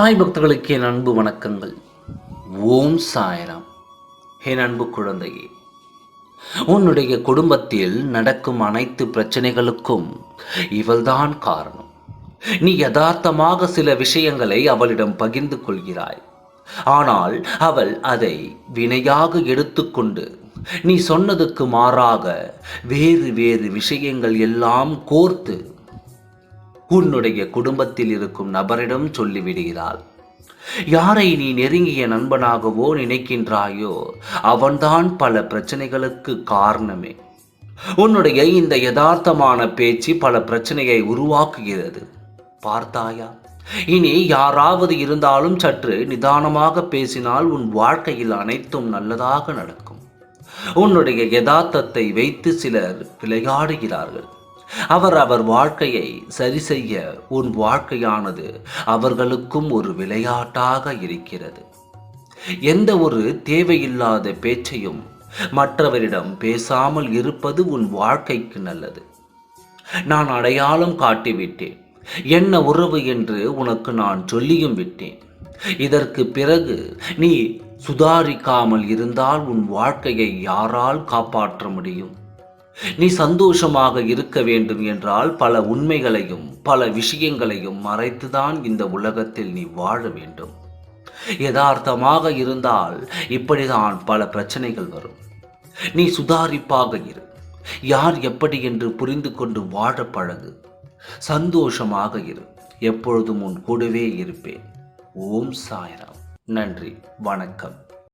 சாய் பக்தர்களுக்கு என் அன்பு வணக்கங்கள். ஓம் சாய்ராம். என் அன்பு குழந்தையே. உன்னுடைய குடும்பத்தில் நடக்கும் அனைத்து பிரச்சனைகளுக்கும் இவள்தான் காரணம். நீ யதார்த்தமாக சில விஷயங்களை அவளிடம் பகிர்ந்து கொள்கிறாய். ஆனால் அவள் அதை வினையாக எடுத்துக்கொண்டு நீ சொன்னதுக்கு மாறாக வேறு வேறு விஷயங்கள் எல்லாம் கோர்த்து உன்னுடைய குடும்பத்தில் இருக்கும் நபரிடம் சொல்லிவிடுகிறாள். யாரை நீ நெருங்கிய நண்பனாகவோ நினைக்கின்றாயோ அவன்தான் பல பிரச்சனைகளுக்கு காரணமே. உன்னுடைய இந்த யதார்த்தமான பேச்சு பல பிரச்சனையை உருவாக்குகிறது. பார்த்தாயா? இனி யாராவது இருந்தாலும் சற்று நிதானமாக பேசினால் உன் வாழ்க்கையில் அனைத்தும் நல்லதாக நடக்கும். உன்னுடைய யதார்த்தத்தை வைத்து சிலர் விளையாடுகிறார்கள். அவர் அவர் வாழ்க்கையை சரி செய்ய உன் வாழ்க்கையானது அவர்களுக்கும் ஒரு விளையாட்டாக இருக்கிறது. எந்த ஒரு தேவையில்லாத பேச்சையும் மற்றவரிடம் பேசாமல் இருப்பது உன் வாழ்க்கைக்கு நல்லது. நான் அடையாளம் காட்டிவிட்டேன். என்ன உறவு என்று உனக்கு நான் சொல்லியும் விட்டேன். இதற்கு பிறகு நீ சுதாரிக்காமல் இருந்தால் உன் வாழ்க்கையை யாரால் காப்பாற்ற முடியும்? நீ சந்தோஷமாக இருக்க வேண்டும் என்றால் பல உண்மைகளையும் பல விஷயங்களையும் மறைத்துதான் இந்த உலகத்தில் நீ வாழ வேண்டும். யதார்த்தமாக இருந்தால் இப்படிதான் பல பிரச்சனைகள் வரும். நீ சுதாரிப்பாக இரு. யார் எப்படி என்று புரிந்து கொண்டு வாழ பழகு. சந்தோஷமாக இரு. எப்பொழுதும் உன் கூடவே இருப்பேன். ஓம் சாய்ராம். நன்றி. வணக்கம்.